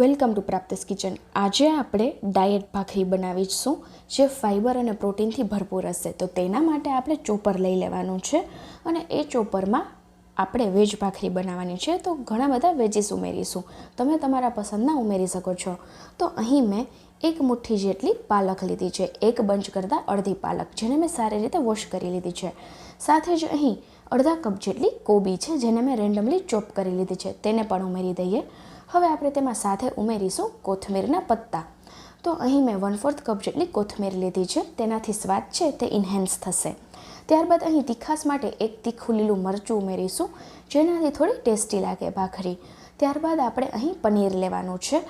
Welcome to પ્રાપ્તિસ kitchen. આજે આપણે diet ભાખરી બનાવીશું, જે ફાઇબર અને પ્રોટીનથી ભરપૂર હશે. તો તેના માટે આપણે ચોપર લઈ લેવાનું છે અને એ ચોપરમાં આપણે વેજ ભાખરી બનાવવાની છે. તો ઘણા બધા વેજીસ ઉમેરીશું. તમે તમારા પસંદના ઉમેરી શકો છો. તો અહીં મેં એક મુઠ્ઠી જેટલી પાલક લીધી છે. એક બંચ કરતાં અડધી પાલક, જેને મેં સારી રીતે વોશ કરી લીધી છે. સાથે જ અહીં અડધા કપ જેટલી કોબી છે, જેને મેં રેન્ડમલી ચોપ કરી લીધી છે. તેને પણ ઉમેરી દઈએ. હવે આપણે તેમાં સાથે ઉમેરીશું કોથમીરના પત્તા. તો અહીં મેં વન ફોર્થ કપ જેટલી કોથમીર લીધી છે, તેનાથી સ્વાદ છે તે ઇન્હેન્સ થશે. ત્યારબાદ અહીં તીખાસ માટે એક તીખું લીલું મરચું ઉમેરીશું, જેનાથી થોડી ટેસ્ટી લાગે ભાખરી. ત્યારબાદ આપણે અહીં પનીર લેવાનું છે.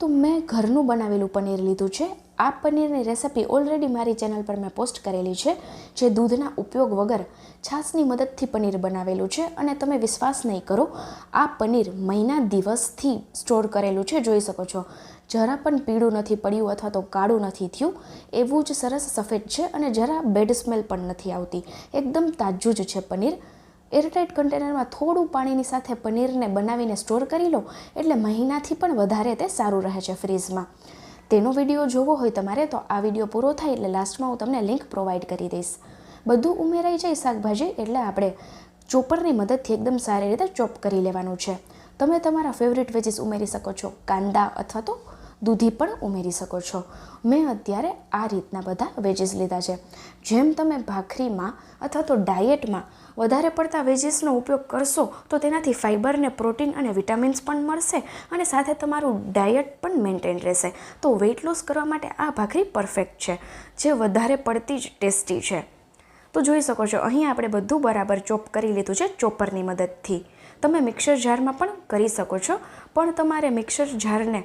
તો મેં ઘરનું બનાવેલું પનીર લીધું છે. આ પનીરની રેસિપી ઓલરેડી મારી ચેનલ પર મેં પોસ્ટ કરેલી છે, જે દૂધના ઉપયોગ વગર છાશની મદદથી પનીર બનાવેલું છે અને તમે વિશ્વાસ નહીં કરો, આ પનીર મહિના દિવસથી સ્ટોર કરેલું છે, જોઈ શકો છો. જરા પણ પીળું નથી પડ્યું અથવા તો કાળું નથી થયું, એવું જ સરસ સફેદ છે અને જરા બેડ સ્મેલ પણ નથી આવતી. એકદમ તાજું જ છે પનીર. એરટાઇટ કન્ટેનરમાં થોડું પાણીની સાથે પનીરને બનાવીને સ્ટોર કરી લો એટલે મહિનાથી પણ વધારે તે સારું રહે છે ફ્રીઝમાં. તેનો વીડિયો જોવો હોય તમારે તો આ વીડિયો પૂરો થાય એટલે લાસ્ટમાં હું તમને લિંક પ્રોવાઈડ કરી દઈશ. બધું ઉમેરાઈ જાય શાકભાજી એટલે આપણે ચોપરની મદદથી એકદમ સારી રીતે ચોપ કરી લેવાનું છે. તમે તમારા ફેવરિટ વેજીસ ઉમેરી શકો છો, કાંદા અથવા તો દૂધી પણ ઉમેરી શકો છો. મેં અત્યારે આ રીતના બધા વેજીસ લીધા છે. જેમ તમે ભાખરીમાં અથવા તો ડાયટમાં વધારે પડતા વેજીસનો ઉપયોગ કરશો, તો તેનાથી ફાઇબરને પ્રોટીન અને વિટામિન્સ પણ મળશે અને સાથે તમારું ડાયટ પણ મેન્ટેન રહેશે. તો વેઇટ લોસ કરવા માટે આ ભાખરી પરફેક્ટ છે, જે વધારે પડતી જ ટેસ્ટી છે. તો જોઈ શકો છો, અહીં આપણે બધું બરાબર ચોપ કરી લીધું છે ચોપરની મદદથી. તમે મિક્સર જારમાં પણ કરી શકો છો, પણ તમારે મિક્સર જારને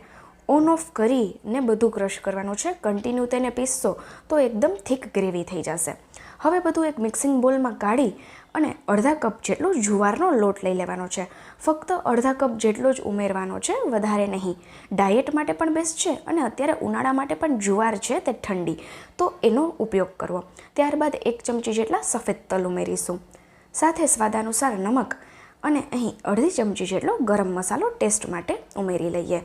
ઓન ઓફ કરીને બધું ક્રશ કરવાનું છે. કન્ટિન્યુ તેને પીસશો તો એકદમ થીક ગ્રેવી થઈ જશે. હવે બધું એક મિક્સિંગ બોલમાં કાઢી અને અડધા કપ જેટલો જુવારનો લોટ લઈ લેવાનો છે. ફક્ત અડધા કપ જેટલો જ ઉમેરવાનો છે, વધારે નહીં. ડાયટ માટે પણ બેસ્ટ છે અને અત્યારે ઉનાળા માટે પણ જુવાર છે તે ઠંડી. તો એનો ઉપયોગ કરવો. ત્યારબાદ એક ચમચી જેટલા સફેદ તલ ઉમેરીશું. સાથે સ્વાદાનુસાર નમક અને અહીં અડધી ચમચી જેટલો ગરમ મસાલો ટેસ્ટ માટે ઉમેરી લઈએ.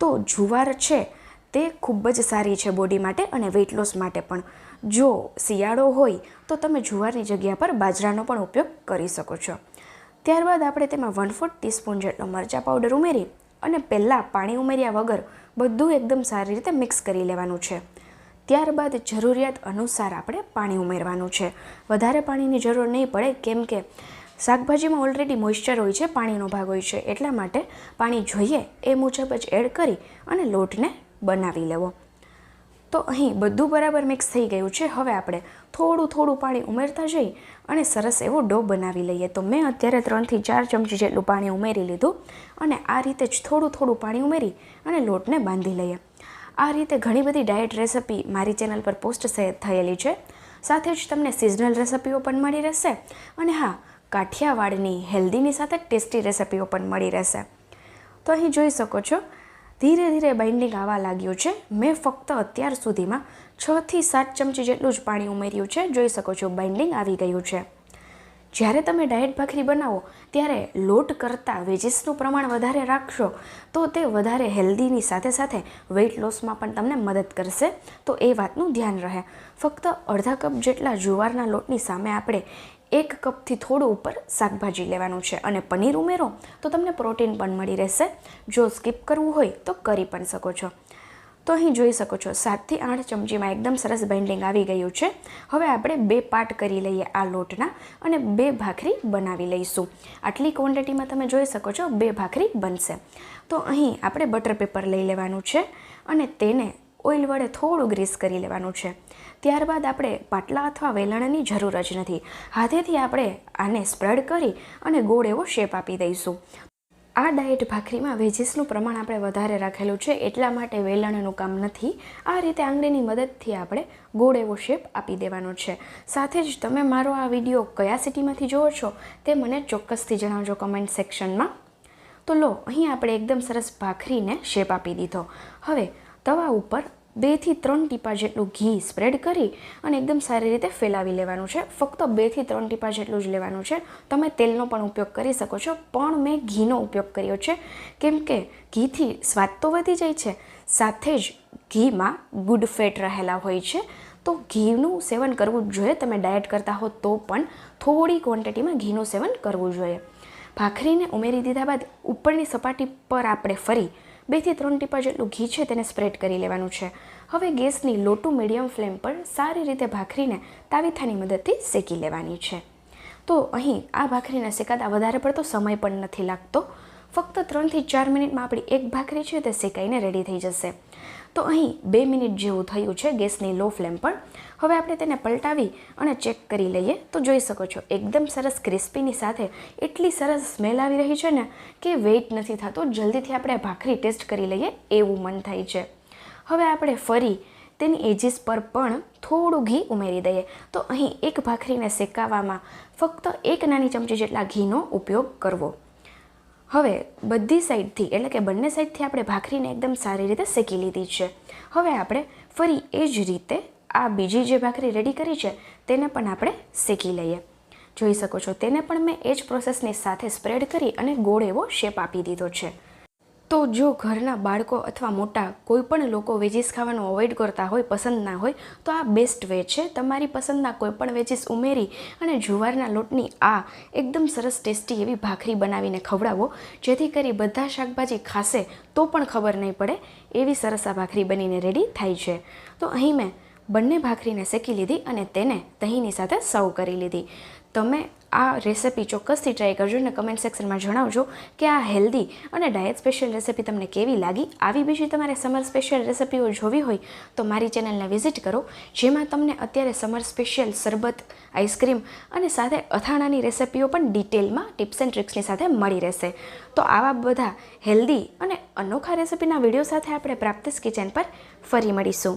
તો જુવાર છે, તે ખૂબ જ સારી છે બોડી માટે અને વેઇટ લોસ માટે પણ. જો શિયાળો હોય, તો તમે જુવારની જગ્યા પર બાજરાનો પણ ઉપયોગ કરી શકો છો. ત્યારબાદ આપણે તેમાં વન ફોર્થ ટીસ્પૂન જેટલો મરચાં પાવડર ઉમેરી અને પહેલાં પાણી ઉમેર્યા વગર બધું એકદમ સારી રીતે મિક્સ કરી લેવાનું છે. ત્યારબાદ જરૂરિયાત અનુસાર આપણે પાણી ઉમેરવાનું છે. વધારે પાણીની જરૂર નહીં પડે, કેમ કે શાકભાજીમાં ઓલરેડી મોઇશ્ચર હોય છે, પાણીનો ભાગ હોય છે, એટલા માટે પાણી જોઈએ એ મુજબ જ એડ કરી અને લોટને બનાવી લેવો. તો અહીં બધું બરાબર મિક્સ થઈ ગયું છે. હવે આપણે થોડું થોડું પાણી ઉમેરતા જઈ અને સરસ એવો ડો બનાવી લઈએ. તો મેં અત્યારે ત્રણથી ચાર ચમચી જેટલું પાણી ઉમેરી લીધું અને આ રીતે જ થોડું થોડું પાણી ઉમેરી અને લોટને બાંધી લઈએ. આ રીતે ઘણી બધી ડાયટ રેસિપી મારી ચેનલ પર પોસ્ટ થયેલી છે. સાથે જ તમને સિઝનલ રેસિપીઓ પણ મળી રહેશે. અને હા કાઠિયાવાડની હેલ્ધીની સાથે ટેસ્ટી રેસિપીઓ પણ મળી રહેશે. તો અહીં જોઈ શકો છો, ધીરે ધીરે બાઇન્ડિંગ આવવા લાગ્યું છે. મેં ફક્ત અત્યાર સુધીમાં છથી સાત ચમચી જેટલું જ પાણી ઉમેર્યું છે. જોઈ શકો છો બાઇન્ડિંગ આવી ગયું છે. જ્યારે તમે ડાયટ ભાખરી બનાવો, ત્યારે લોટ કરતાં વેજીસનું પ્રમાણ વધારે રાખશો, તો તે વધારે હેલ્ધીની સાથે સાથે વેઇટ લોસમાં પણ તમને મદદ કરશે. તો એ વાતનું ધ્યાન રહે. ફક્ત અડધા કપ જેટલા જુવારના લોટની સામે આપણે એક કપથી થોડું ઉપર શાકભાજી લેવાનું છે અને પનીર ઉમેરો, તો તમને પ્રોટીન પણ મળી રહેશે. જો સ્કીપ કરવું હોય, તો કરી પણ શકો છો. તો અહીં જોઈ શકો છો, સાતથી આઠ ચમચીમાં એકદમ સરસ બાઇન્ડિંગ આવી ગયું છે. હવે આપણે બે પાર્ટ કરી લઈએ આ લોટના અને બે ભાખરી બનાવી લઈશું. આટલી ક્વોન્ટિટીમાં તમે જોઈ શકો છો, બે ભાખરી બનશે. તો અહીં આપણે બટર પેપર લઈ લેવાનું છે અને તેને ઓઇલ વડે થોડું ગ્રીસ કરી લેવાનું છે. ત્યારબાદ આપણે પાટલા અથવા વેલણની જરૂર જ નથી. હાથેથી આપણે આને સ્પ્રેડ કરી અને ગોળ એવો શેપ આપી દઈશું. આ ડાયટ ભાખરીમાં વેજીસનું પ્રમાણ આપણે વધારે રાખેલું છે, એટલા માટે વેલણનું કામ નથી. આ રીતે આંગળીની મદદથી આપણે ગોળ એવો શેપ આપી દેવાનો છે. સાથે જ તમે મારો આ વીડિયો કયા સિટીમાંથી જુઓ છો તે મને ચોક્કસથી જણાવજો કમેન્ટ સેક્શનમાં તો લો, અહીં આપણે એકદમ સરસ ભાખરીને શેપ આપી દીધો. હવે, તવા ઉપર બેથી ત્રણ ટીપા જેટલું ઘી સ્પ્રેડ કરી અને એકદમ સારી રીતે ફેલાવી લેવાનું છે. ફક્ત બેથી ત્રણ ટીપા જેટલું જ લેવાનું છે. તમે તેલનો પણ ઉપયોગ કરી શકો છો, પણ મેં ઘીનો ઉપયોગ કર્યો છે. કેમ કે ઘીથી સ્વાદ તો વધી જાય છે, સાથે જ ઘીમાં ગુડ ફેટ રહેલા હોય છે. તો ઘીનું સેવન કરવું જ જોઈએ, તમે ડાયટ કરતા હો તો પણ થોડી ક્વોન્ટિટીમાં ઘીનું સેવન કરવું જોઈએ. ભાખરીને ઉમેરી દીધા બાદ ઉપરની સપાટી પર આપણે ફરી બેથી ત્રણ ટીપા જેટલું ઘી છે તેને સ્પ્રેડ કરી લેવાનું છે. હવે ગેસની લો ટુ મીડિયમ ફ્લેમ પર સારી રીતે ભાખરીને તાવીથાની મદદથી શેકી લેવાની છે. તો અહીં આ ભાખરીને શેકાતા વધારે પડતો સમય પણ નથી લાગતો. ફક્ત ત્રણથી ચાર મિનિટમાં આપણી એક ભાખરી છે તે શેકાઈને રેડી થઈ જશે. તો અહીં બે મિનિટ જેવું થયું છે ગેસની લો ફ્લેમ પર. હવે આપણે તેને પલટાવી અને ચેક કરી લઈએ. તો જોઈ શકો છો, એકદમ સરસ ક્રિસ્પીની સાથે એટલી સરસ સ્મેલ આવી રહી છે ને કે વેઇટ નથી થતો. જલ્દીથી આપણે ભાખરી ટેસ્ટ કરી લઈએ, એવું મન થાય છે. હવે આપણે ફરી તેની એજીસ પર પણ થોડું ઘી ઉમેરી દઈએ. તો અહીં એક ભાખરીને શેકાવામાં ફક્ત એક નાની ચમચી જેટલા ઘીનો ઉપયોગ કરવો. હવે બધી સાઈડથી, એટલે કે બંને સાઈડથી આપણે ભાખરીને એકદમ સારી રીતે શેકી લીધી છે. હવે આપણે ફરી એ જ રીતે આ બીજી જે ભાખરી રેડી કરી છે, તેને પણ આપણે શેકી લઈએ. જોઈ શકો છો, તેને પણ મેં એ જ પ્રોસેસની સાથે સ્પ્રેડ કરી અને ગોળ એવો શેપ આપી દીધો છે. તો જો ઘરના બાળકો અથવા મોટા કોઈ પણ લોકો વેજીસ ખાવાનું અવોઇડ કરતા હોય પસંદ ના હોય, તો આ બેસ્ટ વે છે. તમારી પસંદના કોઈ પણ વેજીસ ઉમેરી અને જુવારના લોટની આ એકદમ સરસ ટેસ્ટી એવી ભાખરી બનાવીને ખવડાવો. જેથી કરી બધા શાકભાજી ખાશે તો પણ ખબર નહીં પડે. એવી સરસ આ ભાખરી બનીને રેડી થાય છે. તો અહીં મેં બંને ભાખરીને શેકી લીધી અને તેને દહીંની સાથે સર્વ કરી લીધી. તમે આ રેસિપી ચોક્કસથી ટ્રાય કરજો અને કમેન્ટ સેક્શનમાં જણાવજો કે આ હેલ્ધી અને ડાયટ સ્પેશિયલ રેસિપી તમને કેવી લાગી? આવી બીજી તમારે સમર સ્પેશિયલ રેસિપીઓ જોવી હોય તો મારી ચેનલને વિઝિટ કરો, જેમાં તમને અત્યારે સમર સ્પેશિયલ શરબત આઈસ્ક્રીમ અને સાથે અથાણાની રેસિપીઓ પણ ડિટેલમાં ટિપ્સ એન્ડ ટ્રિક્સની સાથે મળી રહેશે. તો આવા બધા હેલ્ધી અને અનોખા રેસિપીના વીડિયો સાથે આપણે પ્રાપ્તિસ કિચન પર ફરી મળીશું.